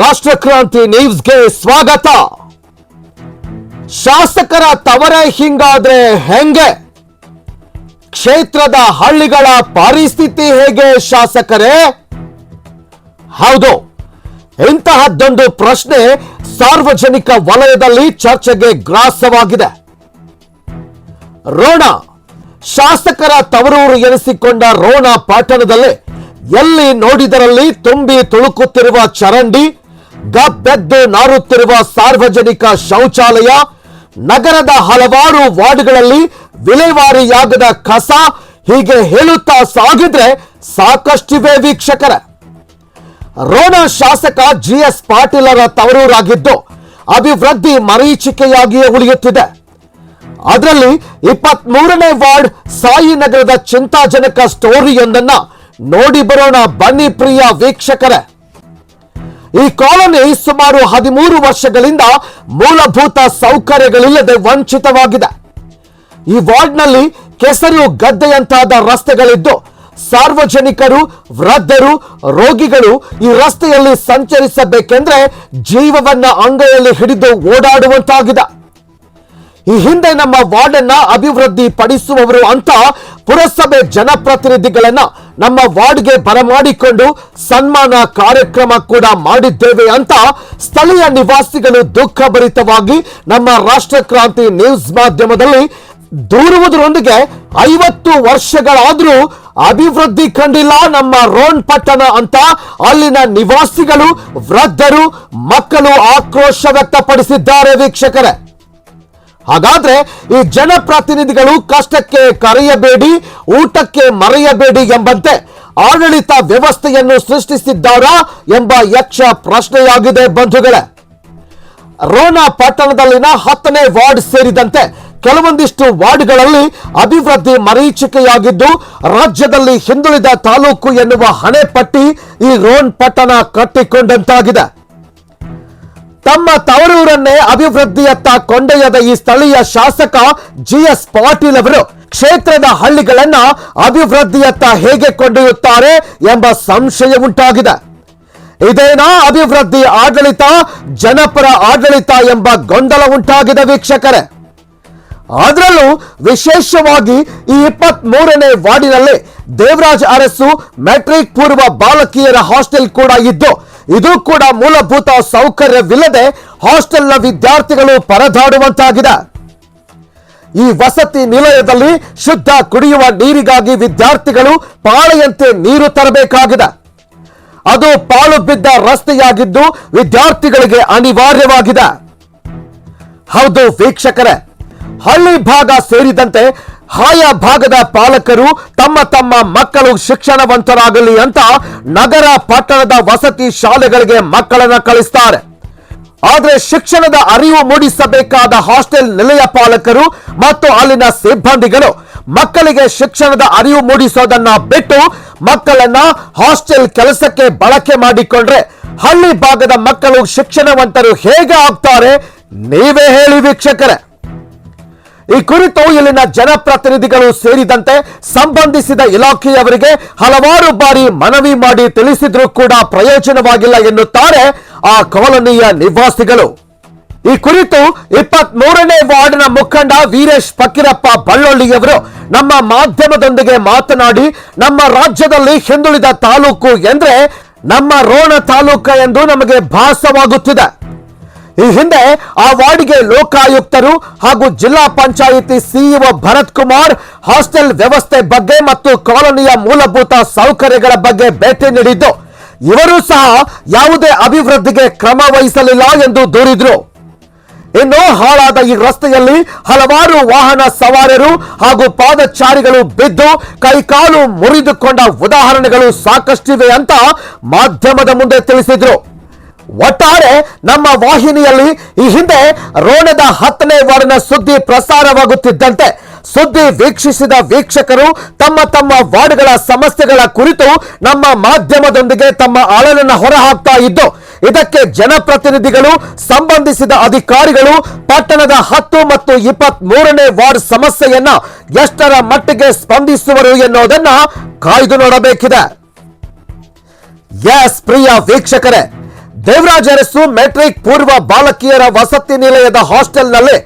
ರಾಷ್ಟ್ರಕ್ರಾಂತಿ ನ್ಯೂಸ್ಗೆ ಸ್ವಾಗತ. ಶಾಸಕರ ತವರೇ ಹಿಂಗಾದ್ರೆ ಹೆಂಗೆ? ಕ್ಷೇತ್ರದ ಹಳ್ಳಿಗಳ ಪರಿಸ್ಥಿತಿ ಹೇಗೆ ಶಾಸಕರೇ? ಹೌದು, ಇಂತಹದ್ದೊಂದು ಪ್ರಶ್ನೆ ಸಾರ್ವಜನಿಕ ವಲಯದಲ್ಲಿ ಚರ್ಚೆಗೆ ಗ್ರಾಸವಾಗಿದೆ. ರೋಣ, ಶಾಸಕರ ತವರೂರು ಎನಿಸಿಕೊಂಡ ರೋಣ ಪಟ್ಟಣದಲ್ಲಿ ಎಲ್ಲಿ ನೋಡಿದರಲ್ಲಿ ತುಂಬಿ ತುಳುಕುತ್ತಿರುವ ಚರಂಡಿ ಗಬ್ಬೆದ್ದು ನಾರುತ್ತಿರುವ ಸಾರ್ವಜನಿಕ ಶೌಚಾಲಯ, ನಗರದ ಹಲವಾರು ವಾರ್ಡ್ಗಳಲ್ಲಿ ವಿಲೇವಾರಿಯಾಗದ ಕಸ ಹೀಗೆ ಹೇಳುತ್ತಾ ಸಾಗಿದ್ರೆ ಸಾಕಷ್ಟಿವೆ ವೀಕ್ಷಕರ. ರೋಣ ಶಾಸಕ ಜಿ ಎಸ್ ಪಾಟೀಲರ ತವರೂರಾಗಿದ್ದು ಅಭಿವೃದ್ಧಿ ಮರೀಚಿಕೆಯಾಗಿಯೇ ಉಳಿಯುತ್ತಿದೆ. ಅದರಲ್ಲಿ ಇಪ್ಪತ್ತ್ ಮೂರನೇ ವಾರ್ಡ್ ಸಾಯಿನಗರದ ಚಿಂತಾಜನಕ ಸ್ಟೋರಿಯೊಂದನ್ನ ನೋಡಿ ಬರೋಣ ಬನ್ನಿ ಪ್ರಿಯ ವೀಕ್ಷಕರೇ. ಈ ಕಾಲೋನಿ ಸುಮಾರು ಹದಿಮೂರು ವರ್ಷಗಳಿಂದ ಮೂಲಭೂತ ಸೌಕರ್ಯಗಳಿಲ್ಲದೆ ವಂಚಿತವಾಗಿದೆ. ಈ ವಾರ್ಡ್ನಲ್ಲಿ ಕೆಸರು ಗದ್ದೆಯಂತಾದ ರಸ್ತೆಗಳಿದ್ದು, ಸಾರ್ವಜನಿಕರು, ವೃದ್ಧರು, ರೋಗಿಗಳು ಈ ರಸ್ತೆಯಲ್ಲಿ ಸಂಚರಿಸಬೇಕೆಂದ್ರೆ ಜೀವವನ್ನ ಅಂಗೈಯಲ್ಲಿ ಹಿಡಿದು ಓಡಾಡುವಂತಾಗಿದೆ. ಈ ಹಿಂದೆ ನಮ್ಮ ವಾರ್ಡನ್ನ ಅಭಿವೃದ್ಧಿ ಪಡಿಸುವವರು ಅಂತ ಪುರಸಭೆ ಜನಪ್ರತಿನಿಧಿಗಳನ್ನ ನಮ್ಮ ವಾರ್ಡ್ಗೆ ಬರಮಾಡಿಕೊಂಡು ಸನ್ಮಾನ ಕಾರ್ಯಕ್ರಮ ಕೂಡ ಮಾಡಿದ್ದೇವೆ ಅಂತ ಸ್ಥಳೀಯ ನಿವಾಸಿಗಳು ದುಃಖಭರಿತವಾಗಿ ನಮ್ಮ ರಾಷ್ಟ್ರ ಕ್ರಾಂತಿ ನ್ಯೂಸ್ ಮಾಧ್ಯಮದಲ್ಲಿ ದೂರುವುದರೊಂದಿಗೆ ಐವತ್ತು ವರ್ಷಗಳಾದರೂ ಅಭಿವೃದ್ಧಿ ಕಂಡಿಲ್ಲ ನಮ್ಮ ರೋನ್ ಪಟ್ಟಣ ಅಂತ ಅಲ್ಲಿನ ನಿವಾಸಿಗಳು ವೃದ್ಧರು ಮಕ್ಕಳು ಆಕ್ರೋಶ ವ್ಯಕ್ತಪಡಿಸಿದ್ದಾರೆ ವೀಕ್ಷಕರೇ. ಹಾಗಾದ್ರೆ ಈ ಜನಪ್ರತಿನಿಧಿಗಳು ಕಷ್ಟಕ್ಕೆ ಕರೆಯಬೇಡಿ, ಊಟಕ್ಕೆ ಮರೆಯಬೇಡಿ ಎಂಬಂತೆ ಆಡಳಿತ ವ್ಯವಸ್ಥೆಯನ್ನು ಸೃಷ್ಟಿಸಿದ್ದಾರಾ ಎಂಬ ಯಕ್ಷ ಪ್ರಶ್ನೆಯಾಗಿದೆ ಬಂಧುಗಳೇ. ರೋಣ ಪಟ್ಟಣದಲ್ಲಿನ ಹತ್ತನೇ ವಾರ್ಡ್ ಸೇರಿದಂತೆ ಕೆಲವೊಂದಿಷ್ಟು ವಾರ್ಡ್ಗಳಲ್ಲಿ ಅಭಿವೃದ್ಧಿ ಮರೀಚಿಕೆಯಾಗಿದ್ದು, ರಾಜ್ಯದಲ್ಲಿ ಹಿಂದುಳಿದ ತಾಲೂಕು ಎನ್ನುವ ಹಣೆಪಟ್ಟಿ ಈ ರೋನ್ ಪಟ್ಟಣ ಕಟ್ಟಿಕೊಂಡಂತಾಗಿದೆ. ತಮ್ಮ ತವರೂರನ್ನೇ ಅಭಿವೃದ್ಧಿಯತ್ತ ಕೊಂಡೊಯ್ಯದ ಈ ಸ್ಥಳೀಯ ಶಾಸಕ ಜಿ ಎಸ್ ಪಾಟೀಲ್ ಅವರು ಕ್ಷೇತ್ರದ ಹಳ್ಳಿಗಳನ್ನ ಅಭಿವೃದ್ಧಿಯತ್ತ ಹೇಗೆ ಕೊಂಡೊಯ್ಯುತ್ತಾರೆ ಎಂಬ ಸಂಶಯ ಉಂಟಾಗಿದೆ. ಇದೇನಾ ಅಭಿವೃದ್ಧಿ ಆಡಳಿತ, ಜನಪರ ಆಡಳಿತ ಎಂಬ ಗೊಂದಲ ಉಂಟಾಗಿದೆ ವೀಕ್ಷಕರೇ. ಅದರಲ್ಲೂ ವಿಶೇಷವಾಗಿ ಈ ಇಪ್ಪತ್ತ್ ಮೂರನೇ ವಾರ್ಡಿನಲ್ಲಿ ದೇವರಾಜ್ ಅರಸು ಮೆಟ್ರಿಕ್ ಪೂರ್ವ ಬಾಲಕಿಯರ ಹಾಸ್ಟೆಲ್ ಕೂಡ ಇದ್ದು ಇದು ಕೂಡ ಮೂಲಭೂತ ಸೌಕರ್ಯವಿಲ್ಲದೆ ಹಾಸ್ಟೆಲ್ನ ವಿದ್ಯಾರ್ಥಿಗಳು ಪರದಾಡುವಂತಾಗಿದೆ. ಈ ವಸತಿ ನಿಲಯದಲ್ಲಿ ಶುದ್ಧ ಕುಡಿಯುವ ನೀರಿಗಾಗಿ ವಿದ್ಯಾರ್ಥಿಗಳು ಪಾಳೆಯಂತೆ ನೀರು ತರಬೇಕಾಗಿದೆ. ಅದು ಪಾಳು ಬಿದ್ದ ರಸ್ತೆಯಾಗಿದ್ದು ವಿದ್ಯಾರ್ಥಿಗಳಿಗೆ ಅನಿವಾರ್ಯವಾಗಿದೆ. ಹೌದು ವೀಕ್ಷಕರೇ, ಹಳ್ಳಿ ಭಾಗ ಸೇರಿದಂತೆ ಆಯಾ ಭಾಗದ ಪಾಲಕರು ತಮ್ಮ ತಮ್ಮ ಮಕ್ಕಳು ಶಿಕ್ಷಣವಂತರಾಗಲಿ ಅಂತ ನಗರ ಪಟ್ಟಣದ ವಸತಿ ಶಾಲೆಗಳಿಗೆ ಮಕ್ಕಳನ್ನ ಕಳಿಸ್ತಾರೆ. ಆದರೆ ಶಿಕ್ಷಣದ ಅರಿವು ಮೂಡಿಸಬೇಕಾದ ಹಾಸ್ಟೆಲ್ ನಿಲಯ ಪಾಲಕರು ಮತ್ತು ಅಲ್ಲಿನ ಸಿಬ್ಬಂದಿಗಳು ಮಕ್ಕಳಿಗೆ ಶಿಕ್ಷಣದ ಅರಿವು ಮೂಡಿಸೋದನ್ನ ಬಿಟ್ಟು ಮಕ್ಕಳನ್ನ ಹಾಸ್ಟೆಲ್ ಕೆಲಸಕ್ಕೆ ಬಳಕೆ ಮಾಡಿಕೊಂಡ್ರೆ ಹಳ್ಳಿ ಭಾಗದ ಮಕ್ಕಳು ಶಿಕ್ಷಣವಂತರು ಹೇಗೆ ಆಗ್ತಾರೆ, ನೀವೇ ಹೇಳಿ ವೀಕ್ಷಕರೇ. ಈ ಕುರಿತು ಇಲ್ಲಿನ ಜನಪ್ರತಿನಿಧಿಗಳು ಸೇರಿದಂತೆ ಸಂಬಂಧಿಸಿದ ಇಲಾಖೆಯವರಿಗೆ ಹಲವಾರು ಬಾರಿ ಮನವಿ ಮಾಡಿ ತಿಳಿಸಿದ್ರೂ ಕೂಡ ಪ್ರಯೋಜನವಾಗಿಲ್ಲ ಎನ್ನುತ್ತಾರೆ ಆ ಕಾಲೋನಿಯ ನಿವಾಸಿಗಳು. ಈ ಕುರಿತು ಇಪ್ಪತ್ತ್ ಮೂರನೇ ವಾರ್ಡ್ನ ಮುಖಂಡ ವೀರೇಶ್ ಫಕೀರಪ್ಪ ಬಳ್ಳೊಳ್ಳಿಯವರು ನಮ್ಮ ಮಾಧ್ಯಮದೊಂದಿಗೆ ಮಾತನಾಡಿ, ನಮ್ಮ ರಾಜ್ಯದಲ್ಲಿ ಹಿಂದುಳಿದ ತಾಲೂಕು ಎಂದ್ರೆ ನಮ್ಮ ರೋಣ ತಾಲೂಕ ಎಂದು ನಮಗೆ ಭಾಸವಾಗುತ್ತಿದೆ. ಈ ಹಿಂದೆ ಆ ವಾರ್ಡ್ಗೆ ಲೋಕಾಯುಕ್ತರು ಹಾಗೂ ಜಿಲ್ಲಾ ಪಂಚಾಯಿತಿ ಸಿಇಒ ಭರತ್ ಕುಮಾರ್ ಹಾಸ್ಟೆಲ್ ವ್ಯವಸ್ಥೆ ಬಗ್ಗೆ ಮತ್ತು ಕಾಲೋನಿಯ ಮೂಲಭೂತ ಸೌಕರ್ಯಗಳ ಬಗ್ಗೆ ಭೇಟಿ ನೀಡಿದ್ದು. ಇವರು ಸಹ ಯಾವುದೇ ಅಭಿವೃದ್ಧಿಗೆ ಕ್ರಮ ವಹಿಸಲಿಲ್ಲ ಎಂದು ದೂರಿದ್ರು. ಇನ್ನು ಹಾಳಾದ ಈ ರಸ್ತೆಯಲ್ಲಿ ಹಲವಾರು ವಾಹನ ಸವಾರರು ಹಾಗೂ ಪಾದಚಾರಿಗಳು ಬಿದ್ದು ಕೈಕಾಲು ಮುರಿದುಕೊಂಡ ಉದಾಹರಣೆಗಳು ಸಾಕಷ್ಟಿವೆ ಅಂತ ಮಾಧ್ಯಮದ ಮುಂದೆ ತಿಳಿಸಿದ್ರು. ಒಟ್ಟಾರೆ ನಮ್ಮ ವಾಹಿನಿಯಲ್ಲಿ ಈ ಹಿಂದೆ ರೋಣದ ಹತ್ತನೇ ವಾರ್ಡ್ನ ಸುದ್ದಿ ಪ್ರಸಾರವಾಗುತ್ತಿದ್ದಂತೆ ಸುದ್ದಿ ವೀಕ್ಷಿಸಿದ ವೀಕ್ಷಕರು ತಮ್ಮ ತಮ್ಮ ವಾರ್ಡ್ಗಳ ಸಮಸ್ಯೆಗಳ ಕುರಿತು ನಮ್ಮ ಮಾಧ್ಯಮದೊಂದಿಗೆ ತಮ್ಮ ಅಳಲನ್ನು ಹೊರಹಾಕ್ತಾ ಇದ್ದು, ಇದಕ್ಕೆ ಜನಪ್ರತಿನಿಧಿಗಳು, ಸಂಬಂಧಿಸಿದ ಅಧಿಕಾರಿಗಳು, ಪಟ್ಟಣದ ಹತ್ತು ಮತ್ತು ಇಪ್ಪತ್ತ್ ಮೂರನೇ ವಾರ್ಡ್ ಸಮಸ್ಯೆಯನ್ನ ಎಷ್ಟರ ಮಟ್ಟಿಗೆ ಸ್ಪಂದಿಸುವರು ಎನ್ನುವುದನ್ನ ಕಾಯ್ದು ನೋಡಬೇಕಿದೆ. ಎಸ್, ಪ್ರಿಯ ವೀಕ್ಷಕರೇ ದೇವರಾಜ ಅರಸು ಮೆಟ್ರಿಕ್ ಪೂರ್ವ ಬಾಲಕಿಯರ ವಸತಿ ನಿಲಯದ ಹಾಸ್ಟೆಲ್ನಲ್ಲಿ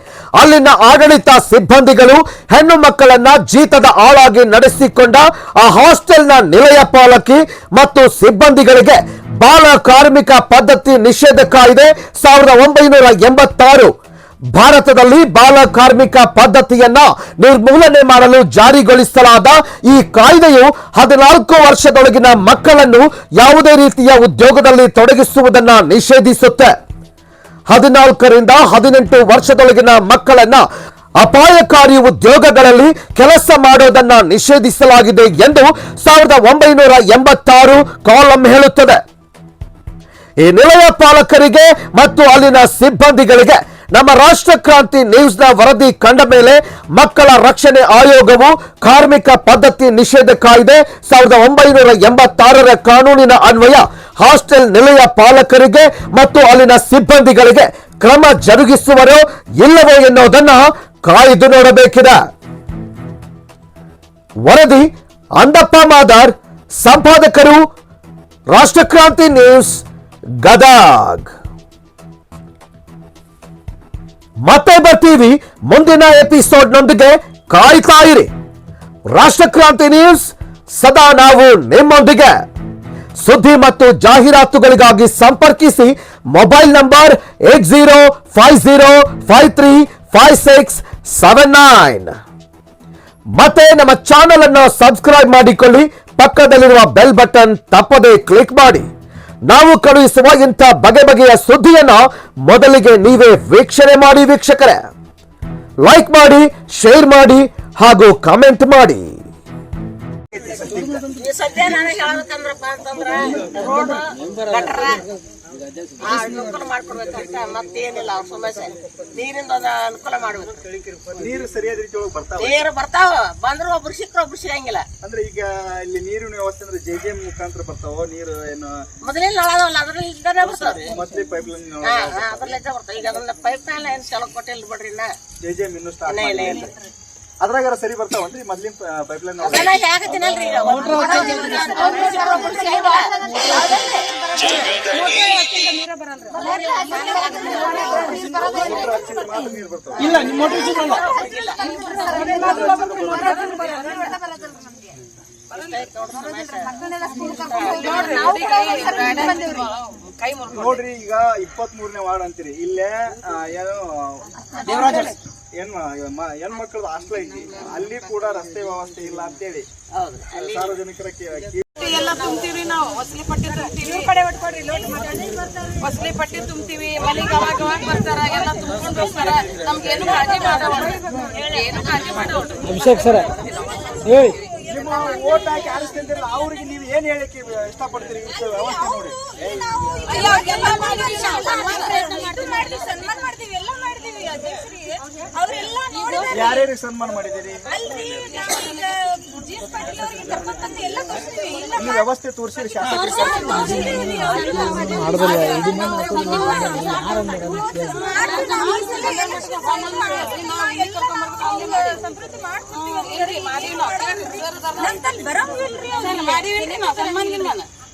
ಅಲ್ಲಿನ ಆಡಳಿತ ಸಿಬ್ಬಂದಿಗಳು ಹೆಣ್ಣು ಮಕ್ಕಳನ್ನ ಜೀತದ ಆಳಾಗಿ ನಡೆಸಿಕೊಂಡ ಆ ಹಾಸ್ಟೆಲ್ನ ನಿಲಯ ಪಾಲಕಿ ಮತ್ತು ಸಿಬ್ಬಂದಿಗಳಿಗೆ ಬಾಲ ಕಾರ್ಮಿಕ ಪದ್ಧತಿ ನಿಷೇಧ ಕಾಯ್ದೆ ಸಾವಿರದ ಒಂಬೈನೂರ ಎಂಬತ್ತಾರು. ಭಾರತದಲ್ಲಿ ಬಾಲ ಕಾರ್ಮಿಕ ಪದ್ಧತಿಯನ್ನ ನಿರ್ಮೂಲನೆ ಮಾಡಲು ಜಾರಿಗೊಳಿಸಲಾದ ಈ ಕಾಯ್ದೆಯು ಹದಿನಾಲ್ಕು ವರ್ಷದೊಳಗಿನ ಮಕ್ಕಳನ್ನು ಯಾವುದೇ ರೀತಿಯ ಉದ್ಯೋಗದಲ್ಲಿ ತೊಡಗಿಸುವುದನ್ನು ನಿಷೇಧಿಸುತ್ತೆ. ಹದಿನಾಲ್ಕರಿಂದ ಹದಿನೆಂಟು ವರ್ಷದೊಳಗಿನ ಮಕ್ಕಳನ್ನ ಅಪಾಯಕಾರಿ ಉದ್ಯೋಗಗಳಲ್ಲಿ ಕೆಲಸ ಮಾಡುವುದನ್ನು ನಿಷೇಧಿಸಲಾಗಿದೆ ಎಂದು ಸಾವಿರದ ಒಂಬೈನೂರ ಎಂಬತ್ತಾರು ಕಾಲಂ ಹೇಳುತ್ತದೆ. ಈ ನಿಲಯ ಪಾಲಕರಿಗೆ ಮತ್ತು ಅಲ್ಲಿನ ಸಿಬ್ಬಂದಿಗಳಿಗೆ ನಮ್ಮ ರಾಷ್ಟ್ರ ಕ್ರಾಂತಿ ನ್ಯೂಸ್ನ ವರದಿ ಕಂಡ ಮೇಲೆ ಮಕ್ಕಳ ರಕ್ಷಣೆ ಆಯೋಗವು ಕಾರ್ಮಿಕ ಪದ್ಧತಿ ನಿಷೇಧ ಕಾಯ್ದೆ ಸಾವಿರದ ಒಂಬೈನೂರ ಎಂಬತ್ತಾರರ ಕಾನೂನಿನ ಅನ್ವಯ, ಹಾಸ್ಟೆಲ್ ನಿಲಯ ಪಾಲಕರಿಗೆ ಮತ್ತು ಅಲ್ಲಿನ ಸಿಬ್ಬಂದಿಗಳಿಗೆ ಕ್ರಮ ಜರುಗಿಸುವರು ಇಲ್ಲವೋ ಎನ್ನುವುದನ್ನು ಕಾಯ್ದು ನೋಡಬೇಕಿದೆ. ವರದಿ, ಅಂದಪ್ಪ ಮಾದಾರ್, ಸಂಪಾದಕರು ರಾಷ್ಟ್ರಕ್ರಾಂತಿ ನ್ಯೂಸ್, ಗದಗ್. ಮತ್ತೆ ಬರ್ತೀವಿ ಮುಂದಿನ ಎಪಿಸೋಡ್ನೊಂದಿಗೆ ಕಾಯ್ತಾ ಇರಿ. ರಾಷ್ಟ್ರಕ್ರಾಂತಿ ನ್ಯೂಸ್ ಸದಾ ನಾವು ನಿಮ್ಮೊಂದಿಗೆ. ಸುದ್ದಿ ಮತ್ತು ಜಾಹೀರಾತುಗಳಿಗಾಗಿ ಸಂಪರ್ಕಿಸಿ mobile number eight zero five zero five three five six seven nine. ಮತ್ತೆ ನಮ್ಮ ಚಾನೆಲ್ ಅನ್ನು ಸಬ್ಸ್ಕ್ರೈಬ್ ಮಾಡಿಕೊಳ್ಳಿ. ಪಕ್ಕದಲ್ಲಿರುವ ಬೆಲ್ ಬಟನ್ ತಪ್ಪದೇ ಕ್ಲಿಕ್ ಮಾಡಿ. ನಾವು ಕಳುಹಿಸುವ ಇಂಥ ಬಗೆ ಬಗೆಯ ಸುದ್ದಿಯನ್ನು ಮೊದಲಿಗೆ ನೀವೇ ವೀಕ್ಷಣೆ ಮಾಡಿ ವೀಕ್ಷಕರೇ. ಲೈಕ್ ಮಾಡಿ ಶೇರ್ ಮಾಡಿ ಹಾಗೂ ಕಾಮೆಂಟ್ ಮಾಡಿ. ಸದ್ಯ ನನಗೆ ಹೇಳ್ಬೇಕಂದ್ರಪ್ಪ ಅಂತಂದ್ರ ರೋಡ್ ಆ ಅನುಕೂಲ ಮಾಡ್ಕೊಡ್ಬೇಕಂತ ಮತ್ತೇನಿಲ್ಲ ಅವ್ರ ಸಮಸ್ಯೆ. ನೀರಿಂದ ಅನುಕೂಲ ಮಾಡ್ಬೇಕು. ನೀರು ಸರಿಯಾದ ರೀತಿ ಒಳಗೆ ಬರ್ತಾವ? ನೀರು ಬರ್ತಾವ. ಬಂದ್ರು ಒಬ್ರು ಸಿಕ್ಕ್ರ ಒಬ್ರು ಸಿಗಂಗಿಲ್ಲ. ಅಂದ್ರೆ ಈಗ ಇಲ್ಲಿ ನೀರಿನ ವ್ಯವಸ್ಥೆ ಅಂದ್ರೆ ಜೆ ಜೆ ಮುಖಾಂತರ ಬರ್ತಾವ? ನೀರು ಏನು ಮೊದಲಿನ ನಳದವಲ್ಲ ಅದ್ರಲ್ಲಿಂದನೇ ಬರ್ತಾವ. ಮೊದ್ಲೇ ಪೈಪ್ ಲೈನ್ ಹಾ ಬರ್ತಾವೆ. ಈಗ ಅದನ್ನ ಪೈಪ್ ಮ್ಯಾಲ ಏನ್ ಚಲೋ ಕೊಟ್ಟಿಲ್ಲ ಬಿಡ್ರಿ ಇನ್ನ. ಜೆ ಜೆ ಇನ್ನೂ ಸ್ಟಾರ್ಟ್ ಇಲ್ಲ ಅದ್ರಾಗಾರ ಸರಿ ಬರ್ತಾವನ್ರಿ ಮೊದ್ಲಿನ ಪೈಪ್ ಲೈನ್ ಅದನ್ನ ನಿಮ್ಮ ನೋಡ್ರಿ ಈಗ ಇಪ್ಪತ್ತ್ ಮೂರನೇ ವಾರ್ಡ್ ಅಂತೀರಿ. ಇಲ್ಲೇ ಏನು ಹೆಣ್ ಹೆಣ್ಮಕ್ಳದ್ದು ಹಾಸ್ಟೆಲ್ ಐತಿ ಅಲ್ಲಿ ಕೂಡ ರಸ್ತೆ ವ್ಯವಸ್ಥೆ ಇಲ್ಲ ಅಂತೇಳಿ ಹೌದು ಸಾರ್ವಜನಿಕರ ಎಲ್ಲ ತುಂಬ್ತೀವಿ ನಾವು ಹೊಸಲಿ ಪಟ್ಟಿ ತುಂಬ್ತೀವಿ ಹೊಸಲಿ ಪಟ್ಟಿ ತುಂಬ್ತೀವಿ ಮನೆಗೆ ಅವಾಗ ಅವಾಗ ಬರ್ತಾರ ಎಲ್ಲ ತುಂಬ್ಕೊಂಡು ಹೋಗ್ತಾರ ಕಾಳಜಿ ಮಾಡವಲ್ಲ ಏನು ಕಾಳಜಿ ನಿಮ್ಮ ಓಟ್ ಹಾಕಿ ಆರಿಸ್ಕೊಂತಿರಲ್ಲ ಅವ್ರಿಗೆ ನೀವು ಏನ್ ಹೇಳಿಕೆ ಇಷ್ಟಪಡ್ತೀರಿ ವ್ಯವಸ್ಥೆ ನೋಡಿ ಅಧ್ಯಕ್ಷರಿಗೆ ಅವರೆಲ್ಲ ನೋಡಿದಾರೆ ಯಾರ್ಯಾರಿಗೆ ಸನ್ಮಾನ ಮಾಡಿದಿರಿ ಅಲ್ರಿ ನಾವು ಈಗ ಜೀನ್ಸ್ ಪಾಟೀಲ್ ಅವರಿಗೆ ಕರ್ಕೊಂಡ್ ಬಂದು ಎಲ್ಲ ತೋರಿಸ್ತೀವಿ ಇಲ್ಲ ಇಲ್ಲಿ ವ್ಯವಸ್ಥೆ ತೋರಿಸಿರಿ ಶಾಸಕರಿಗೆ ಸಂಸ್ಕೃತಿ ಮಾಡ್ತೀವಿ ಬರೋ ನಾವು ಸನ್ಮಾನ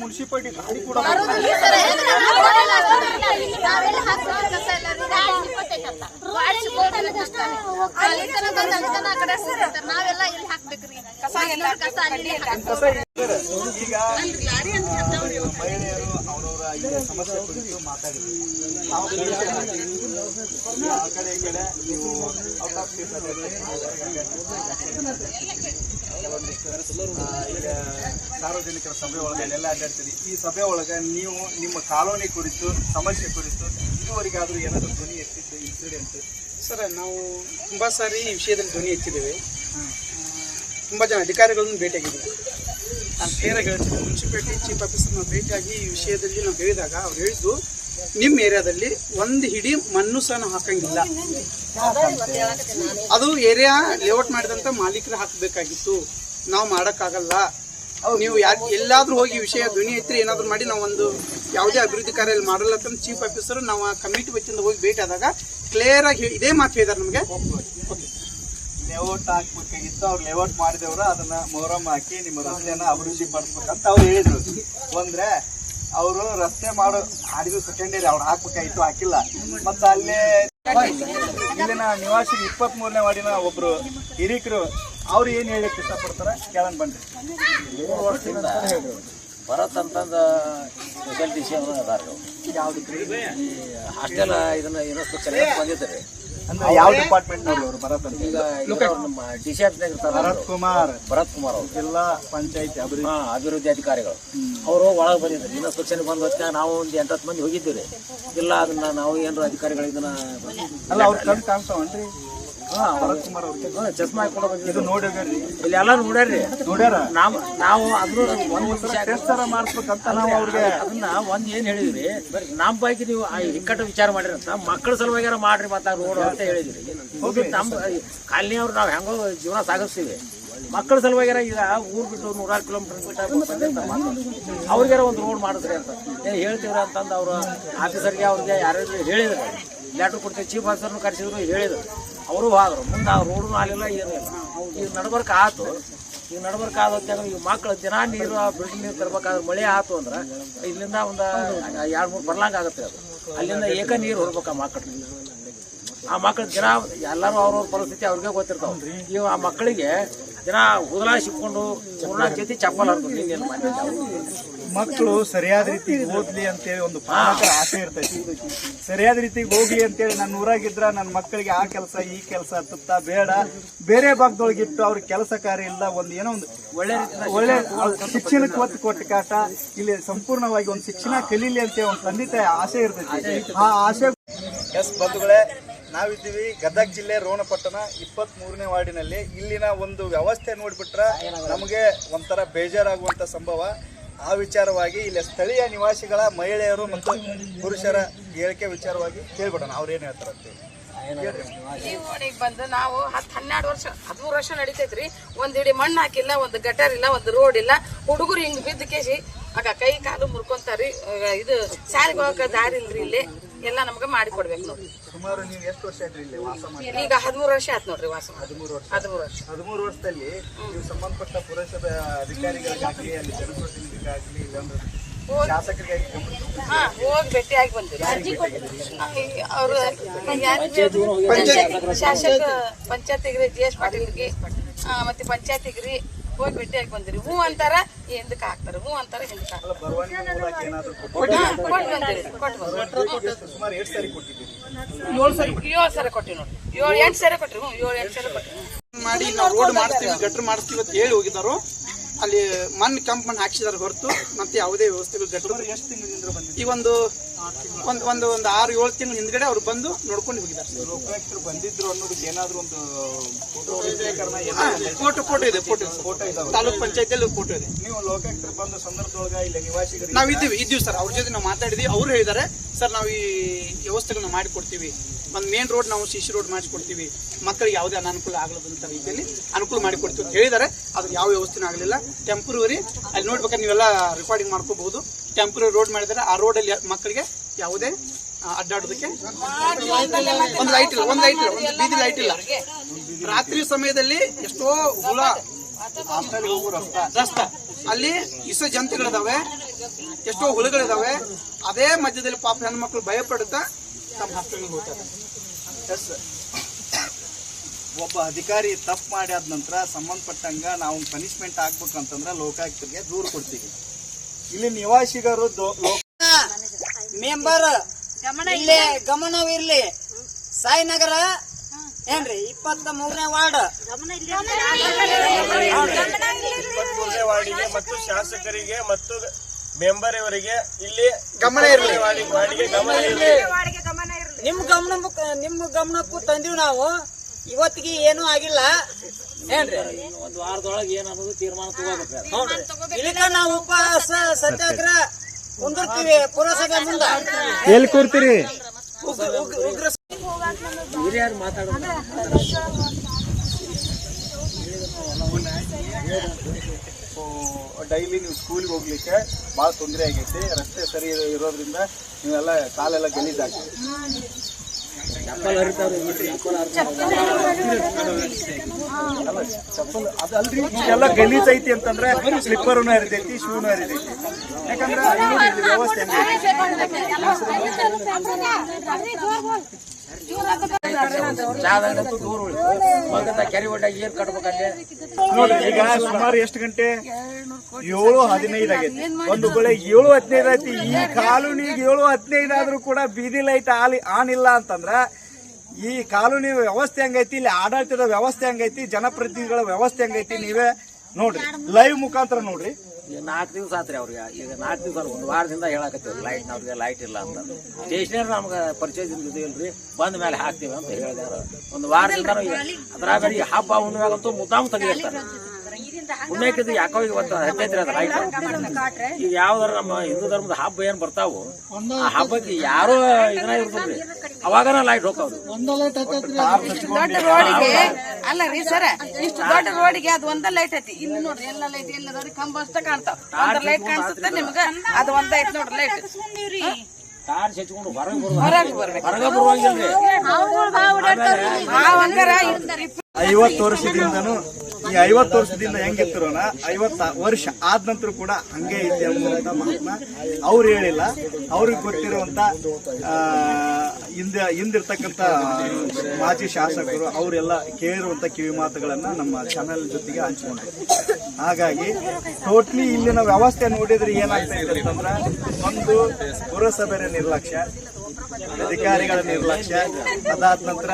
ಮುನ್ಸಿಪಾಲ್ಟಿ ಗಾಡಿ ಕೂಡ ನಾವೆಲ್ಲ ಇಲ್ಲಿ ಹಾಕ್ಬೇಕ್ರಿ ಕಸ ಎಲ್ಲ ಕಸ. ಈಗ ಮಹಿಳೆಯರು ಈಗ ಸಮಸ್ಯೆ ಕುರಿತು ಮಾತಾಡಿದ್ವಿ ಆ ಕಡೆ ಈ ಕಡೆ ನೀವು ಅವಕಾಶ ಈಗ ಸಾರ್ವಜನಿಕರ ಸಭೆ ಒಳಗೆ ಎಲ್ಲ ಅಡ್ಡಾಡ್ತೀರಿ ಈ ಸಭೆ ಒಳಗೆ ನೀವು ನಿಮ್ಮ ಕಾಲೋನಿ ಕುರಿತು ಸಮಸ್ಯೆ ಕುರಿತು ಇದುವರೆಗಾದರೂ ಏನಾದರೂ ಧ್ವನಿ ಎತ್ತಿದ್ದು ಇನ್ಸಿಡೆಂಟ್ ಸರ್ ನಾವು ತುಂಬ ಸಾರಿ ಈ ವಿಷಯದಲ್ಲಿ ಧ್ವನಿ ಎತ್ತಿದ್ದೇವೆ ತುಂಬ ಜನ ಅಧಿಕಾರಿಗಳನ್ನು ಭೇಟಿಯಾಗಿದ್ದೀವಿ ನಾನು ಕ್ಲಿಯರಾಗಿ ಹೇಳ್ತೀನಿ ಮುನ್ಸಿಪಾಲಿಟಿ ಚೀಫ್ ಭೇಟಿಯಾಗಿ ಈ ವಿಷಯದಲ್ಲಿ ನಾವು ಹೇಳಿದಾಗ ಅವ್ರು ಹೇಳಿದ್ದು ನಿಮ್ಮ ಏರಿಯಾದಲ್ಲಿ ಒಂದು ಹಿಡಿ ಮಣ್ಣು ಸಹ ಹಾಕಂಗಿಲ್ಲ. ಅದು ಏರಿಯಾ ಲೇಔಟ್ ಮಾಡಿದಂಥ ಮಾಲೀಕರು ಹಾಕಬೇಕಾಗಿತ್ತು. ನಾವು ಮಾಡೋಕ್ಕಾಗಲ್ಲ. ನೀವು ಯಾ ಎಲ್ಲಾದ್ರೂ ಹೋಗಿ ವಿಷಯ ಧ್ವನಿ ಎತ್ತಿ ಏನಾದ್ರು ಮಾಡಿ ನಾವು ಒಂದು ಯಾವುದೇ ಅಭಿವೃದ್ಧಿ ಕಾರ್ಯ ಮಾಡಲ್ಲ ಅಂತ ಚೀಫ್ ಆಫೀಸರ್ ನಾವು ಕಮಿಟಿ ವತಿಯಿಂದ ಹೋಗಿ ಭೇಟಿ ಆದಾಗ ಕ್ಲಿಯರ್ ಆಗಿ ಇದೇ ಮಾತು ಹೇಳಿದಾರೆ ನಮಗೆ. ಲೇಔಟ್ ಹಾಕ್ಬೇಕಾಗಿತ್ತು ಅವ್ರು ಲೇಔಟ್ ಮಾಡಿದವರು ಅದನ್ನ ಮೊಹರಂ ಹಾಕಿ ನಿಮ್ಮ ರಸ್ತೆಯನ್ನ ಅಭಿವೃದ್ಧಿ ಪಡಿಸ್ಬೇಕಂತ ಅವ್ರು ಹೇಳಿದ್ರು. ಅಂದ್ರೆ ಅವರು ರಸ್ತೆ ಮಾಡೋ ಮಾಡಿದ್ರು ಸೆಕೆಂಡ್ ಇಯರ್ ಅವ್ರು ಹಾಕ್ಬೇಕಾಗಿತ್ತು ಹಾಕಿಲ್ಲ. ಮತ್ತೆ ಅಲ್ಲೇ ಇಲ್ಲಿನ ನಿವಾಸಿ ಇಪ್ಪತ್ತ್ ಮೂರನೇ ವಾರ್ಡಿನ ಒಬ್ರು ಹಿರಿಕರು ಅವ್ರು ಏನ್ ಹೇಳಕ್ ಇಷ್ಟಪಡ್ತಾರೆ? ಕೇಳನ್ ಬನ್ರಿ. ಭರತ್ ಅಂತಂದ ಡಿಸಿ ಸೇವೆ ಅದಾರ ಹಾಸ್ಟೆಲ್ ಇದನ್ನ ಇನ್ಸ್ಪೆಕ್ಷನ್ ಬಂದಿದ್ದಾರೆ ಅಂದ್ರೆ ಯಾವ ಡಿಪಾರ್ಟ್ಮೆಂಟ್ ಅವ್ರು? ಭರತ್ ಅಂತ. ಈಗ ನಮ್ಮ ಡಿ ಸಿ ಭರತ್ ಕುಮಾರ್. ಭರತ್ ಕುಮಾರ್ ಅವರು. ಜಿಲ್ಲಾ ಪಂಚಾಯತ್ ಅಭಿವೃದ್ಧಿ. ಅಭಿವೃದ್ಧಿ ಅಧಿಕಾರಿಗಳು. ಅವರು ಒಳಗೆ ಬಂದಿದ್ದಾರೆ. ಸೂಚನೆ ಬಂದ ಹೊತ್ತಿನ ನಾವು ಒಂದು ಎಂಟತ್ತು ಮಂದಿ ಹೋಗಿದ್ದೀವಿ ಇಲ್ಲ ಅದನ್ನ ನಾವು ಏನಾರು ಅಧಿಕಾರಿಗಳು ಇದನ್ನ ಅಲ್ಲ ಅವ್ರ ಕಣ್ ಕಾಣ್ತಾವನ್ರಿ ಚಸ್ಮಾ ಹಾಕೊಂಡು ಇದು ಬಂದಿದ್ದೀವಿ ನೋಡಿ ಹೋಗ್ಯಾರ್ರಿ ಇಲ್ಲಿ ಎಲ್ಲ ನೋಡ್ಯಾರ್ರಿ. ನೋಡ್ಯಾರ? ನಾವು ನಾವು ಅದ್ರ ಒಂದು ಟೆಸ್ಟ್ ತರ ಮಾಡಿಸ್ಬೇಕಂತ ನಾವು ಅವ್ರಿಗೆ ಅದನ್ನ ಒಂದ್ ಏನ್ ಹೇಳಿದ್ರಿ? ನಮ್ಮ ಪೈಕಿ ನೀವು ಇಕ್ಕಟ್ಟು ವಿಚಾರ ಮಾಡಿರಿ ಅಂತ ಮಕ್ಕಳ ಸಲುವಾಗಿಯಾರ ಮಾಡ್ರಿ ಮತ್ತ ರೋಡ್ ಅಂತ ಹೇಳಿದ್ರಿ. ಹೋಗಿ ಕಾಲನಿ ಅವ್ರು ನಾವು ಹೆಂಗೋ ಜೀವನ ಸಾಗಿಸ್ತೀವಿ. ಮಕ್ಕಳ ಸಲುವಾಗಿಯಾರ ಈಗ ಊರ್ ಬಿಟ್ಟು ನೂರಾರು ಕಿಲೋಮೀಟರ್ ಬಿಟ್ಟು ಅವ್ರಿಗಾರ ಒಂದು ರೋಡ್ ಮಾಡಿದ್ರಿ ಅಂತ. ಹೇಳ್ತೀವ್ರಿ ಅಂತಂದು ಅವರು ಆಫೀಸರ್ಗೆ ಅವ್ರಿಗೆ ಯಾರು ಹೇಳಿದ್ರು. ಲೆಟ್ರ್ ಕೊಡ್ತೀವಿ ಚೀಫ್ ಆಫೀಸರ್ನು ಕರೆಸಿದ್ರು, ಹೇಳಿದ್ರು. ಅವರು ಹೋದ್ರು. ಮುಂದೆ ಆ ರೋಡ್ನು ಆಗಲಿಲ್ಲ, ಏನೂ ಇಲ್ಲ. ಈಗ ನಡ್ಬರ್ಕ ಆತು. ಈಗ ನಡ್ಬರ್ಕ ಆದ ಹೊತ್ನ್ಯಾಗ ಈಗ ಮಕ್ಕಳು ದಿನ ನೀರು ಬಿಲ್ಡಿಂಗ್ ನೀರು ತರಬೇಕಾದ್ರೆ ಮಳೆ ಆತು ಅಂದ್ರೆ ಇಲ್ಲಿಂದ ಒಂದು ಎರಡು ಮೂರು ಬರ್ಲಂಗ ಆಗುತ್ತೆ ಅದು. ಅಲ್ಲಿಂದ ಏಕ ನೀರು ಹೊಡ್ಬೇಕು ಆ ಮಕ್ಕಳು ಆ ಮಕ್ಕಳು ದಿನ ಎಲ್ಲರೂ ಅವ್ರವ್ರ ಪರಿಸ್ಥಿತಿ ಅವ್ರಿಗೆ ಗೊತ್ತಿರ್ತಾವೆ. ಈಗ ಆ ಮಕ್ಕಳಿಗೆ ದಿನ ಸಿಕ್ಕೊಂಡು ಮೂರ್ನಾಲ್ಕು ಜೊತೆ ಚಪ್ಪಲ್ ಮಕ್ಕಳು ಸರಿಯಾದ ರೀತಿಗೆ ಓದ್ಲಿ ಅಂತೇಳಿ ಒಂದು ಪಾಲಕರ ಆಸೆ ಇರ್ತೈತಿ. ಸರಿಯಾದ ರೀತಿಗೆ ಹೋಗ್ಲಿ ಅಂತೇಳಿ ನನ್ನ ಊರಾಗಿದ್ರ ನನ್ನ ಮಕ್ಕಳಿಗೆ ಆ ಕೆಲಸ ಈ ಕೆಲಸ ತುತ್ತ ಬೇಡ. ಬೇರೆ ಭಾಗದೊಳಗಿಟ್ಟು ಅವ್ರ ಕೆಲಸ ಕಾರ್ಯ ಇಲ್ಲ ಒಂದು ಏನೋ ಒಂದು ಒಳ್ಳೆ ಒಳ್ಳೆ ಶಿಕ್ಷಣಕ್ಕೆ ಒತ್ತು ಕೊಟ್ಟ ಕಾಟ ಇಲ್ಲಿ ಸಂಪೂರ್ಣವಾಗಿ ಒಂದು ಶಿಕ್ಷಣ ಕಲೀಲಿ ಅಂತೇಳಿ ಒಂದು ತಾಯಿ ಆಸೆ ಇರ್ತೈತಿ. ಆ ಆಸೆ ಎಸ್ ಬಂಧುಗಳೇ ನಾವಿದ್ದೀವಿ ಗದಗ ಜಿಲ್ಲೆ ರೋಣಪಟ್ಟಣ ಇಪ್ಪತ್ತ್ ಮೂರನೇ ವಾರ್ಡಿನಲ್ಲಿ. ಇಲ್ಲಿನ ಒಂದು ವ್ಯವಸ್ಥೆ ನೋಡಿಬಿಟ್ರೆ ನಮಗೆ ಒಂಥರ ಬೇಜಾರಾಗುವಂಥ ಸಂಭವ. ಆ ವಿಚಾರವಾಗಿ ಇಲ್ಲಿ ಸ್ಥಳೀಯ ನಿವಾಸಿಗಳ, ಮಹಿಳೆಯರು ಮತ್ತು ಪುರುಷರ ಹೇಳಿಕೆ ವಿಚಾರವಾಗಿ ಕೇಳ್ಬಿಡೋಣ. ಅವ್ರೇನು ಹೇಳ್ತಾರಂತೆ ಹೇಳ್ರಿ. ಈ ಓಣಿಗೆ ಬಂದು ನಾವು ಹತ್ತು ಹನ್ನೆರಡು ವರ್ಷ, ಹದಿಮೂರು ವರ್ಷ ನಡೀತೈತ್ರಿ. ಒಂದ್ ಇಡೀ ಮಣ್ಣು ಹಾಕಿಲ್ಲ, ಒಂದು ಗಟರ್ ಇಲ್ಲ, ಒಂದು ರೋಡ್ ಇಲ್ಲ. ಹುಡುಗರು ಹಿಂಗ್ ಬಿದ್ದ ಕೇಸಿ, ಆಗ ಕೈ ಕಾಲು ಮುರ್ಕೊಂತಾರಿ ಇದು ಸಾರಿಗೆ ಹೋಗಕ್ಕೆ ದಾರಿ ಇಲ್ರಿ ಇಲ್ಲಿ. ಎಲ್ಲ ನಮ್ಗೆ ಮಾಡಿ ಕೊಡ್ಬೇಕು ಸುಮಾರು ನೀವು ಎಷ್ಟು ವರ್ಷ ಇದ್ರಿ ಇಲ್ಲಿ ವಾಸ ಮಾಡಿ ಈಗ ಹದಿಮೂರು ವರ್ಷ ಆಯ್ತು ನೋಡ್ರಿ ವಾಸ ಹದಿಮೂರು ವರ್ಷ. ಹದಿಮೂರು ವರ್ಷ. ಹದಿಮೂರು ವರ್ಷದಲ್ಲಿ ನೀವು ಸಂಬಂಧಪಟ್ಟ ಪುರಸಭೆ ಅಧಿಕಾರಿಗಳಿಗಾಗಲಿ ಅಲ್ಲಿ ಜನಪ್ರತಿನಿಧಿಗಾಗಲಿ ಶಾಸಕರಿಗಾಗಿ ಹಾ ಹೋಗಿ ಭೇಟಿಯಾಗಿ ಆಗಿ ಬಂದಿರಿ ಅವರು ಶಾಸಕ ಪಂಚಾಯತಿಗ್ರಿ ಜಿ ಎಸ್ ಪಾಟೀಲ್ಗೆ ಮತ್ತೆ ಮತ್ತೆ ಪಂಚಾಯತಿಗ್ರಿ ಹೋಗಿ ಭೇಟಿ ಆಗಿ ಬಂದಿರಿ. ಹೂ ಅಂತಾರ ಹಿಂದಕ್ಕೆ ಹಾಕ್ತಾರ. ಹ್ಞೂ ಅಂತಾರ ಹಿಂದಕ್ಕೆ ಹಾಕ್ತಾರ. ಹಾ, ಏಳು ಸರಿ ಏಳು ಸರಿ ಕೊಟ್ಟಿವಿ ನೋಡಿ. ಏಳು ಎಂಟು ಸರಿ ಕೊಟ್ರಿ ಹ್ಞೂ ಏಳು ಎಂಟು ಸರಿ ಕೊಟ್ರಿ ಮಾಡಿ ನಾವು ರೋಡ್ ಮಾಡ್ತೀವಿ ಗಟ್ರ್ ಮಾಡಿಸ್ತೀವಿ ಅಂತ ಹೇಳಿ ಹೋಗಿದ್ದಾರೋ ಅಲ್ಲಿ ಮಣ್ಣು ಕೆಂಪು ಮಣ್ಣು ಹಾಕ್ಸಿದಾರೆ ಹೊರತು ಮತ್ತೆ ಯಾವುದೇ ವ್ಯವಸ್ಥೆಗಳು ಗಟ್ರ ಎಷ್ಟು ತಿಂಗಳಿಂದ ಬಂದಿದೆ ಈ ಒಂದು ಒಂದು ಒಂದು ಒಂದು ಆರು ಏಳು ತಿಂಗಳ ಹಿಂದ್ಗಡೆ ಅವ್ರು ಬಂದು ನೋಡ್ಕೊಂಡು ಹೋಗಿದ್ದಾರೆ. ಲೋಕಾಯುಕ್ತರು ಬಂದಿದ್ರು ಅನ್ನೋದಕ್ಕೆ ಏನಾದ್ರು ಒಂದು ಫೋಟೋ ಫೋಟೋ ಇದೆ? ಫೋಟೋ ಫೋಟೋ ಇದಾವೆ ತಾಲೂಕ್ ಪಂಚಾಯತಿಯಲ್ಲಿ ಫೋಟೋ ಇದೆ. ನೀವು ಲೋಕಾಯುಕ್ತರು ಬಂದ ಸಂದರ್ಭದೊಳಗ ಇಲ್ಲಿ ನಿವಾಸಿಗಳು ನಾವು ಇದ್ದೀವಿ ಇದ್ದೀವಿ ಸರ್. ಅವ್ರ ಜೊತೆ ನಾವು ಮಾತಾಡಿದ್ವಿ. ಅವ್ರು ಹೇಳಿದ್ದಾರೆ ಸರ್ ನಾವು ಈ ವ್ಯವಸ್ಥೆಗಳನ್ನ ಮಾಡಿಕೊಡ್ತೀವಿ. ಒಂದು ಮೇನ್ ರೋಡ್ ನಾವು ಸಿ ಸಿ ರೋಡ್ ಮಾಡಿಸ್ಕೊಡ್ತೀವಿ. ಮಕ್ಕಳಿಗೆ ಯಾವುದೇ ಅನಾನುಕೂಲ ಆಗಲದಂತ ರೀತಿಯಲ್ಲಿ ಅನುಕೂಲ ಮಾಡಿಕೊಡ್ತೀವಿ ಅಂತ ಹೇಳಿದ್ದಾರೆ. ಅದು ಯಾವ ವ್ಯವಸ್ಥೆನೂ ಆಗಲಿಲ್ಲ. ಟೆಂಪ್ರವರಿ ಅಲ್ಲಿ ನೋಡ್ಬೇಕಾದ್ರೆ ನೀವೆಲ್ಲ ರೆಕಾರ್ಡಿಂಗ್ ಮಾಡ್ಕೋಬಹುದು. ಟೆಂಪ್ರವರಿ ರೋಡ್ ಮಾಡಿದರೆ ಆ ರೋಡಲ್ಲಿ ಮಕ್ಕಳಿಗೆ ಯಾವುದೇ ಅಡ್ಡಾಡೋದಕ್ಕೆ? ಒಂದು ಲೈಟ್ ಇಲ್ಲ ಒಂದು ಲೈಟ್ ಇಲ್ಲ ಒಂದು ಬೀದಿ ಲೈಟ್ ಇಲ್ಲ. ರಾತ್ರಿ ಸಮಯದಲ್ಲಿ ಎಷ್ಟೋ ಹುಳ ರಸ್ತೆ. ಅಲ್ಲಿ ಇಸ ಜಂತುಗಳಿದಾವೆ ಎಷ್ಟೋ ಹುಳುಗಳಿದಾವೆ. ಅದೇ ಮಧ್ಯದಲ್ಲಿ ಪಾಪ ಹೆಣ್ಮಕ್ಳು ಭಯ ಪಡುತ್ತಾ ತಮ್ಮ ಹಾಸ್ಟೆಲ್ಗೆ ಹೋಗ್ತಾರೆ. ಎಸ್ ಒಬ್ಬ ಅಧಿಕಾರಿ ತಪ್ಪು ಮಾಡಿ ಆದ ನಂತರ ಸಂಬಂಧಪಟ್ಟಂಗ ನಾವು ಪನಿಷ್ಮೆಂಟ್ ಆಗ್ಬೇಕಂತಂದ್ರೆ ಲೋಕಾಯುಕ್ತರಿಗೆ ದೂರು ಕೊಡ್ತೀವಿ. ಇಲ್ಲಿ ನಿವಾಸಿಗರು ದೋ- ಲೋ- ಮೆಂಬರ್ ಇಲ್ಲಿ ಗಮನವಿರ್ಲಿ ಸಾಯಿನಗರ ಏನ್ರಿ ಇಪ್ಪತ್ತ ಮೂರನೇ ವಾರ್ಡ್. ಇಪ್ಪತ್ಮೂರನೇ ವಾರ್ಡಿಗೆ ಮತ್ತು ಶಾಸಕರಿಗೆ ಮತ್ತು ಮೆಂಬರ್ ಇವರಿಗೆ ಇಲ್ಲಿ ಗಮನ ಇರಲಿ. ವಾರ್ಡಿಗೆ ಗಮನ ಇರಲಿ. ನಿಮ್ ಗಮನ ನಿಮ್ ಗಮನಕ್ಕೂ ತಂದಿವ್ ನಾವು. ಇವತ್ತಿಗೆ ಏನೂ ಆಗಿಲ್ಲ. ಏನ್ರಿ? ಒಂದು ವಾರದೊಳಗೆ ಏನನ್ನೋದು ತೀರ್ಮಾನ ತಗೋಬೇಕು. ಇಲ್ಲಿ ನಾವು ಉಪವಾಸ ಸತ್ಯಾಗ್ರಹ. ಕುಂದಿರ್ತೀವಿ ಪುರಸಭೆ ಮುಂದ. ಎಲ್ಲಿ ಕೂರ್ತೀರಿ? ಉಗ್ರ- ಹಿರಿಯರು ಮಾತಾಡೋದು ಡೈಲಿ ನೀವು ಸ್ಕೂಲ್ಗೆ ಹೋಗ್ಲಿಕ್ಕೆ ಭಾಳ ತೊಂದರೆ ಆಗೈತಿ. ರಸ್ತೆ ಸರಿ ಇರೋ- ಇರೋದ್ರಿಂದ ನೀವೆಲ್ಲ ಕಾಲೆಲ್ಲ ಗಲೀಜಾಗ್ತದೆ. ಈಗೆಲ್ಲ ಗಲೀಜ್ ಐತಿ ಅಂತಂದ್ರೆ ಸ್ಲಿಪ್ಪರ್ ಹರಿದೈತಿ ಶೂನು ಹರಿದೈತಿ ಯಾಕಂದ್ರೆ ವ್ಯವಸ್ಥೆ ಈಗ ಸುಮಾರು ಎಷ್ಟು ಗಂಟೆ? ಏಳು ಹದಿನೈದು ಆಗೈತಿ. ಒಂದು ಬೆಳೆ ಏಳು ಹದಿನೈದು ಐತಿ ಈ ಕಾಲೋನಿಗೆ ಏಳು ಹದಿನೈದು ಆದ್ರೂ ಕೂಡ ಬೀದಿ ಲೈಟ್ ಆನ್ ಇಲ್ಲ ಅಂತಂದ್ರ ಈ ಕಾಲೋನಿ ವ್ಯವಸ್ಥೆ ಹೆಂಗೈತಿ, ಇಲ್ಲಿ ಆಡಳಿತದ ವ್ಯವಸ್ಥೆ ಹೆಂಗೈತಿ, ಜನಪ್ರತಿನಿಧಿಗಳ ವ್ಯವಸ್ಥೆ ಹೆಂಗೈತಿ ನೀವೇ ನೋಡ್ರಿ. ಲೈವ್ ಮುಖಾಂತರ ನೋಡ್ರಿ. ನಾಲ್ಕು ದಿವಸ ಆತ್ರಿ ಅವ್ರಿಗೆ. ಈಗ ನಾಲ್ಕು ದಿವಸ ಒಂದು ವಾರದಿಂದ ಹೇಳಕತ್ತೀವಿ. ಲೈಟ್ ಅವ್ರಿಗೆ ಲೈಟ್ ಇಲ್ಲ ಅಂತ. ಸ್ಟೇಷನರ್ ನಮ್ಗೆ ಪರಿಚಯ ಇದು ಇಲ್ರಿ. ಬಂದ ಮೇಲೆ ಹಾಕ್ತೀವಿ ಅಂತ ಹೇಳಿದಾರ. ಒಂದು ವಾರದಿಂದ ಅದ್ರಾಗ ಹಬ್ಬ ಹುಣ್ಣಿಮೆಗಂತೂ ಮುದ್ದಾಮ್ ತೆಗಿರ್ತಾರೆ ಹುಣ್ಣಿಮೆಕಿದ್ದು ಯಾಕೋ ಈಗ ಇವತ್ತು ಹತ್ತೈತ್ರಿ ಅದು ಲೈಟ್ ಈಗ ಯಾವ್ದಾರ ನಮ್ಮ ಹಿಂದೂ ಧರ್ಮದ ಹಬ್ಬ ಏನ್ ಬರ್ತಾವು ಆ ಹಬ್ಬಕ್ಕೆ ಯಾರೋ ಇದನ್ನ ಇರ್ತದ್ರಿ ಅವಾಗನ ಲೈಟ್ ಹೋಗ್ತಾವ್ರಿ ದೊಡ್ಡ ರೋಡಿಗೆ ಅಲ್ಲ ರೀ ಸರ್ ಇಷ್ಟು ದೊಡ್ಡ ರೋಡಿಗೆ ಅದು ಒಂದ ಲೈಟ್ ಐತಿ ಇಲ್ಲಿ ನೋಡ್ರಿ ಎಲ್ಲ ಲೈಟ್ ಎಲ್ಲದ ಕಂಬ ಅಷ್ಟ ಕಾಣ್ತಾವ. ಒಂದ್ ಲೈಟ್ ಕಾಣಿಸುತ್ತೆ ನಿಮ್ಗ. ಅದು ಒಂದ ಐತಿ ನೋಡ್ರಿ ಲೈಟ್ ತಾರ್ ಹಚ್ಕೊಂಡು ಹೊರಗೆ ಹೊರಗೆ ಬರ್ಬೇಕು. ಹೊರಗೆ ಬರುವಂಗಿಲ್ರಿ ಐವತ್ತು ವರ್ಷದಿಂದನು ಈ ಐವತ್ತು ವರ್ಷದಿಂದ ಹೆಂಗಿತ್ತಿರೋನ ಐವತ್ತ ವರ್ಷ ಆದ ನಂತರ ಕೂಡ ಹಂಗೆ ಐತಿ ಅನ್ನುವಂತ ಮಾತನ್ನ ಅವ್ರು ಹೇಳಿಲ್ಲ. ಅವ್ರಿಗೆ ಗೊತ್ತಿರುವಂತ ಹಿಂದೆ ಹಿಂದಿರ್ತಕ್ಕಂಥ ಮಾಜಿ ಶಾಸಕರು, ಅವರೆಲ್ಲ ಕೇಳಿರುವಂತ ಕಿವಿ ಮಾತುಗಳನ್ನ ನಮ್ಮ ಚಾನೆಲ್ ಜೊತೆಗೆ ಹಂಚ್ಕೊಂಡ್ರು. ಹಾಗಾಗಿ ಟೋಟ್ಲಿ ಇಲ್ಲಿನ ವ್ಯವಸ್ಥೆ ನೋಡಿದ್ರೆ ಏನಾಗ್ತೈತೆ ಅಂತಂದ್ರೆ, ಒಂದು ಪುರಸಭೆ ನಿರ್ಲಕ್ಷ್ಯ ಅಧಿಕಾರಿಗಳ ನಿರ್ಲಕ್ಷ್ಯ. ಅದಾದ ನಂತರ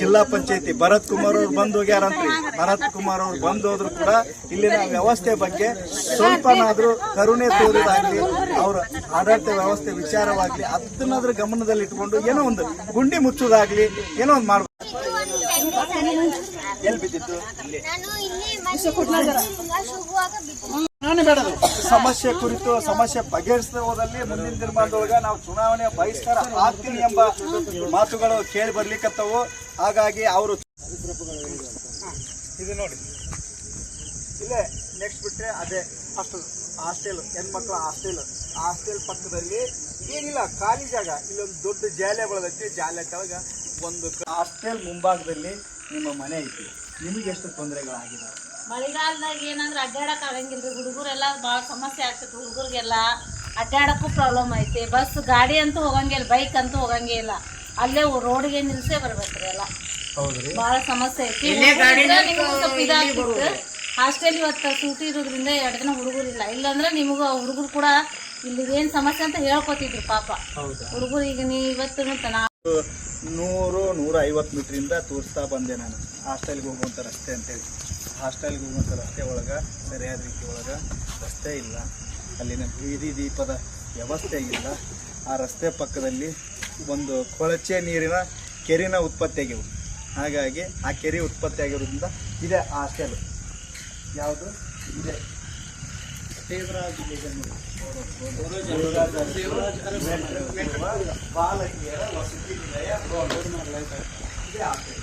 ಜಿಲ್ಲಾ ಪಂಚಾಯತಿ ಭರತ್ ಕುಮಾರ್ ಅವ್ರು ಬಂದು ಹೋಗ್ಯಾರಂತ್ರಿ. ಭರತ್ ಕುಮಾರ್ ಅವ್ರು ಬಂದು ಹೋದ್ರು ಕೂಡ ಇಲ್ಲಿನ ವ್ಯವಸ್ಥೆ ಬಗ್ಗೆ ಸ್ವಲ್ಪನಾದ್ರೂ ಕರುಣೆ ತೋರಿದಾಗ್ಲಿ, ಅವ್ರ ಆಡಳಿತ ವ್ಯವಸ್ಥೆ ವಿಚಾರವಾಗ್ಲಿ, ಅದನ್ನಾದ್ರೂ ಗಮನದಲ್ಲಿ ಇಟ್ಕೊಂಡು ಏನೋ ಒಂದು ಗುಂಡಿ ಮುಚ್ಚೋದಾಗ್ಲಿ, ಏನೋ ಒಂದು ಮಾಡ್ಬೇಕು ಎಲ್ಲಿ ಬಿದ್ದಿತ್ತು? ಸಮಸ್ಯೆ ಕುರಿತು, ಸಮಸ್ಯೆ ಬಗೆಹರಿಸದೆ ಹೋದಲ್ಲಿ ಮುಂದಿನ ದಿನಮಾನದೊಳಗ ನಾವು ಚುನಾವಣೆ ಬಹಿಷ್ಕಾರ ಆಗ್ತೀನಿ ಎಂಬ ಮಾತುಗಳು ಕೇಳಿ ಬರ್ಲಿಕ್ಕತ್ತವು. ಹಾಗಾಗಿ ಅವರು ಇದು ನೋಡಿ. ಇಲ್ಲೇ ನೆಕ್ಸ್ಟ್ ಬಿಟ್ರೆ ಅದೇ ಹಾಸ್ಟೆಲ್ ಹಾಸ್ಟೆಲ್ ಹೆಣ್ಮಕ್ಳ ಹಾಸ್ಟೆಲ್ ಹಾಸ್ಟೆಲ್ ಪಕ್ಕದಲ್ಲಿ ಏನಿಲ್ಲ, ಖಾಲಿ ಜಾಗ. ಇಲ್ಲೊಂದು ದೊಡ್ಡ ಜಾಲೆ ಬೆಳೆದೈತಿ. ಜಾಲೆ ಕೆಳಗ ಒಂದು ಹಾಸ್ಟೆಲ್ ಮುಂಭಾಗದಲ್ಲಿ ನಿಮ್ಮ ಮನೆ ಐತಿ. ನಿಮಗೆ ಎಷ್ಟು ತೊಂದರೆಗಳಾಗಿದ್ದಾವೆ ಮಳೆಗಾಲದಾಗ ಏನಂದ್ರೆ ಅಡ್ಡಾಡಕ್ ಆಗಂಗಿಲ್ರಿ. ಹುಡುಗರೆಲ್ಲ ಭಾಳ ಸಮಸ್ಯೆ ಆಗ್ತೈತಿ ಹುಡುಗರಿಗೆಲ್ಲ. ಅಡ್ಡಾಡಕ್ಕೂ ಪ್ರಾಬ್ಲಮ್ ಐತಿ. ಬಸ್ ಗಾಡಿ ಅಂತೂ ಹೋಗಂಗಿಲ್ಲ ಬೈಕ್ ಅಂತೂ ಹೋಗಂಗೇ ಇಲ್ಲ ಅಲ್ಲೇ ರೋಡ್ಗೆ ನಿಲ್ಸೇ ಬರ್ಬೇಕ್ರಿ ಎಲ್ಲ. ಭಾಳ ಸಮಸ್ಯೆ ಐತಿ. ಇವತ್ತ ಸ್ವಲ್ಪ ಇದಾಗ್ತಿತ್ತು. ಹಾಸ್ಟೆಲ್ ಇವತ್ತು ಸೂಟಿ ಇರೋದ್ರಿಂದ ಎರಡು ದಿನ ಹುಡುಗರಿಲ್ಲ ಇಲ್ಲಾಂದ್ರೆ ನಿಮಗೂ ಹುಡುಗರು ಕೂಡ ಇಲ್ಲಿ ಏನು ಸಮಸ್ಯೆ ಅಂತ ಹೇಳ್ಕೊತಿದ್ರು ಪಾಪ. ಹುಡುಗರು ಈಗ ನೀ ಇವತ್ತು ನಾ ನೂರು ನೂರ ಐವತ್ತು ಮೀಟ್ರಿಂದ ತೋರಿಸ್ತಾ ಬಂದೆ ನಾನು. ಹಾಸ್ಟೆಲ್ಗೆ ಹೋಗುವಂಥ ರಸ್ತೆ ಅಂತೇಳಿ. ಹಾಸ್ಟೆಲ್ಗೆ ಹೋಗುವಂಥ ರಸ್ತೆ ಒಳಗೆ, ಸರಿಯಾದ ರೀತಿ ಒಳಗೆ ರಸ್ತೆ ಇಲ್ಲ. ಅಲ್ಲಿನ ಬೀದಿ ದೀಪದ ವ್ಯವಸ್ಥೆ ಇಲ್ಲ. ಆ ರಸ್ತೆ ಪಕ್ಕದಲ್ಲಿ ಒಂದು ಕೊಳಚೆ ನೀರಿನ ಕೆರಿನ ಉತ್ಪತ್ತಿಯಾಗಿವೆ ಹಾಗಾಗಿ ಆ ಕೆರೆ ಉತ್ಪತ್ತಿ ಆಗಿರೋದ್ರಿಂದ ಇದೆ ಹಾಸ್ಟೆಲ್ ಯಾವುದು? ಇದೆ. ಬಾಲಕಿಯರ ವಸತಿ ನಿಲಯ ಇದೆ ಹಾಸ್ಟೆಲ್